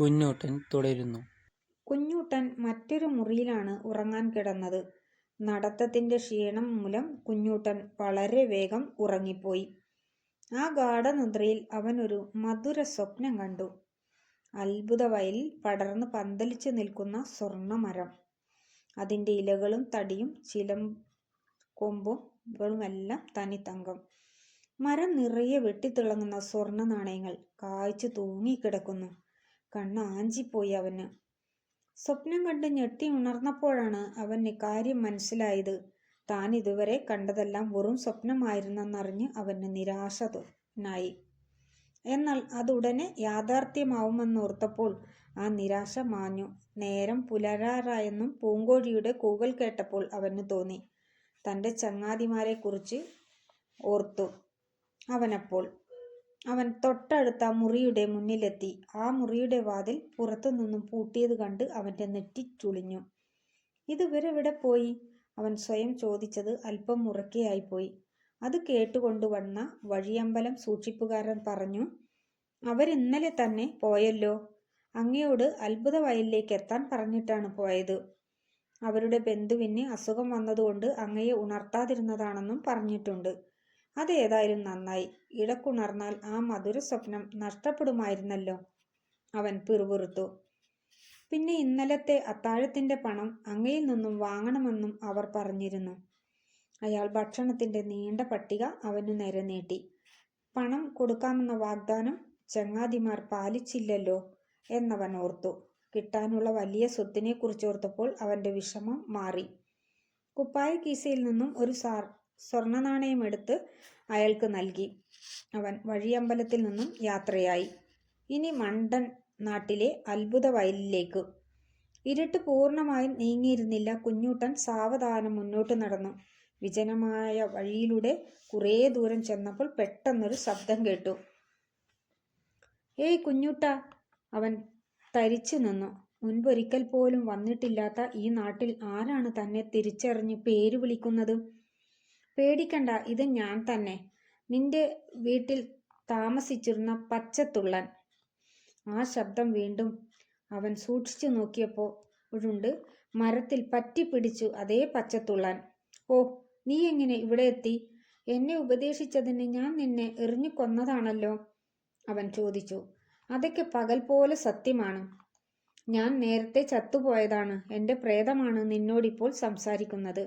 കുഞ്ഞൂട്ടൻ തുടരുന്നു. കുഞ്ഞൂട്ടൻ മറ്റൊരു മുറിയിലാണ് ഉറങ്ങാൻ കിടന്നത്. നടത്തത്തിന്റെ ക്ഷീണം മൂലം കുഞ്ഞൂട്ടൻ വളരെ വേഗം ഉറങ്ങിപ്പോയി. ആ ഗാഢനിദ്രയിൽ അവനൊരു മധുരസ്വപ്നം കണ്ടു. അത്ഭുത വയലിൽ പടർന്ന് പന്തലിച്ചു നിൽക്കുന്ന സ്വർണമരം. അതിന്റെ ഇലകളും തടിയും ചിലം കൊമ്പുകളുമെല്ലാം തനിത്തങ്കം. മരം നിറയെ വെട്ടിത്തിളങ്ങുന്ന സ്വർണ നാണയങ്ങൾ കായ്ച്ചു തൂങ്ങിക്കിടക്കുന്നു. കണ്ണ് ആഞ്ചിപ്പോയി അവന്. സ്വപ്നം കണ്ട് ഞെട്ടി ഉണർന്നപ്പോഴാണ് അവന് കാര്യം മനസ്സിലായത്. താൻ ഇതുവരെ കണ്ടതെല്ലാം വെറും സ്വപ്നമായിരുന്നെന്നറിഞ്ഞ് അവന് നിരാശനായി. എന്നാൽ അതുടനെ യാഥാർത്ഥ്യമാവുമെന്നോർത്തപ്പോൾ ആ നിരാശ മാഞ്ഞു. നേരം പുലരാറായെന്നും പൂങ്കോഴിയുടെ കൂവൽ കേട്ടപ്പോൾ അവന് തോന്നി. തന്റെ ചങ്ങാതിമാരെക്കുറിച്ച് ഓർത്തു അവനപ്പോൾ. അവൻ തൊട്ടടുത്ത മുറിയുടെ മുന്നിലെത്തി. ആ മുറിയുടെ വാതിൽ പുറത്തുനിന്നും പൂട്ടിയത് കണ്ട് അവന്റെ നെറ്റി ചുളിഞ്ഞു. ഇതുവരെവിടെ പോയി? " അവൻ സ്വയം ചോദിച്ചത് അല്പം ഉറക്കെയായിപ്പോയി. അത് കേട്ടുകൊണ്ട് വന്ന വഴിയമ്പലം സൂക്ഷിപ്പുകാരൻ പറഞ്ഞു "അവരിന്നലെ തന്നെ പോയല്ലോ. അങ്ങയോട് അത്ഭുത വയലിലേക്ക് എത്താൻ പറഞ്ഞിട്ടാണ് പോയത്. അവരുടെ ബന്ധുവിന് അസുഖം വന്നതുകൊണ്ട് അങ്ങയെ ഉണർത്താതിരുന്നതാണെന്നും പറഞ്ഞിട്ടുണ്ട്. " "അതേതായാലും നന്നായി. ഇടക്കുണർന്നാൽ ആ മധുര സ്വപ്നം നഷ്ടപ്പെടുമായിരുന്നല്ലോ. " അവൻ പിറുപിറുത്തു. "പിന്നെ ഇന്നലത്തെ അത്താഴത്തിന്റെ പണം അങ്ങയിൽ നിന്നും വാങ്ങണമെന്നും അവർ പറഞ്ഞിരുന്നു. " അയാൾ ഭക്ഷണത്തിന്റെ നീണ്ട പട്ടിക അവനു നേരെ നീട്ടി. പണം കൊടുക്കാമെന്ന വാഗ്ദാനം ചങ്ങാതിമാർ പാലിച്ചില്ലല്ലോ എന്നവൻ ഓർത്തു. കിട്ടാനുള്ള വലിയ സ്വത്തിനെ കുറിച്ചോർത്തപ്പോൾ അവന്റെ വിഷമം മാറി. കുപ്പായ കീസയിൽ നിന്നും ഒരു സ്വർണനാണയമെടുത്ത് അയാൾക്ക് നൽകി. അവൻ വഴിയമ്പലത്തിൽ നിന്നും യാത്രയായി. ഇനി മണ്ടൻ നാട്ടിലെ അത്ഭുത വയലിലേക്ക് ഇരുട്ട് പൂർണമായും നീങ്ങിയിരുന്നില്ല. കുഞ്ഞൂട്ടൻ സാവധാനം മുന്നോട്ട് നടന്നു. വിജനമായ വഴിയിലൂടെ കുറേ ദൂരം ചെന്നപ്പോൾ പെട്ടെന്നൊരു ശബ്ദം കേട്ടു. "ഏയ് കുഞ്ഞൂട്ട " അവൻ തരിച്ചു നിന്നു. മുൻപൊരിക്കൽ പോലും വന്നിട്ടില്ലാത്ത ഈ നാട്ടിൽ ആരാണ് തന്നെ തിരിച്ചറിഞ്ഞ് പേര് വിളിക്കുന്നത്? "പേടിക്കണ്ട. ഇത് ഞാൻ തന്നെ. നിന്റെ വീട്ടിൽ താമസിച്ചിരുന്ന പച്ചത്തുള്ളൻ. " ആ ശബ്ദം വീണ്ടും. അവൻ സൂക്ഷിച്ചു നോക്കിയപ്പോൾ ഉണ്ട് മരത്തിൽ പറ്റിപ്പിടിച്ചു അതേ പച്ചത്തുള്ളൻ. "ഓ, നീ എങ്ങനെ ഇവിടെ എത്തി എന്നെ ഉപദേശിച്ചതിന് ഞാൻ നിന്നെ എറിഞ്ഞു കൊന്നതാണല്ലോ " അവൻ ചോദിച്ചു. "അതൊക്കെ പകൽ പോലെ സത്യമാണ്. ഞാൻ നേരത്തെ ചത്തുപോയതാണ്. എന്റെ പ്രേതമാണ് നിന്നോടിപ്പോൾ സംസാരിക്കുന്നത്.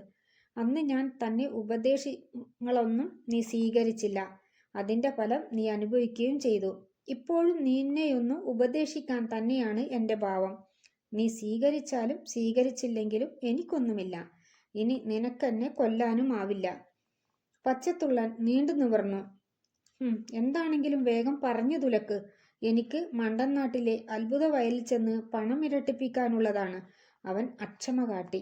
അന്ന് ഞാൻ തന്നെ ഉപദേശങ്ങളൊന്നും നീ സ്വീകരിച്ചില്ല. അതിന്റെ ഫലം നീ അനുഭവിക്കുകയും ചെയ്തു. ഇപ്പോഴും നിന്നെയൊന്നും ഉപദേശിക്കാൻ തന്നെയാണ് എന്റെ ഭാവം. നീ സ്വീകരിച്ചാലും സ്വീകരിച്ചില്ലെങ്കിലും എനിക്കൊന്നുമില്ല. ഇനി നിനക്കെന്നെ കൊല്ലാനും ആവില്ല " പച്ചത്തുള്ളൻ നീണ്ടു നിവർന്നു. എന്താണെങ്കിലും വേഗം പറഞ്ഞു തുലക്ക്. എനിക്ക് മണ്ടൻനാട്ടിലെ അത്ഭുത വയലിൽ ചെന്ന് പണം ഇരട്ടിപ്പിക്കാനുള്ളതാണ്. " അവൻ അക്ഷമ കാട്ടി.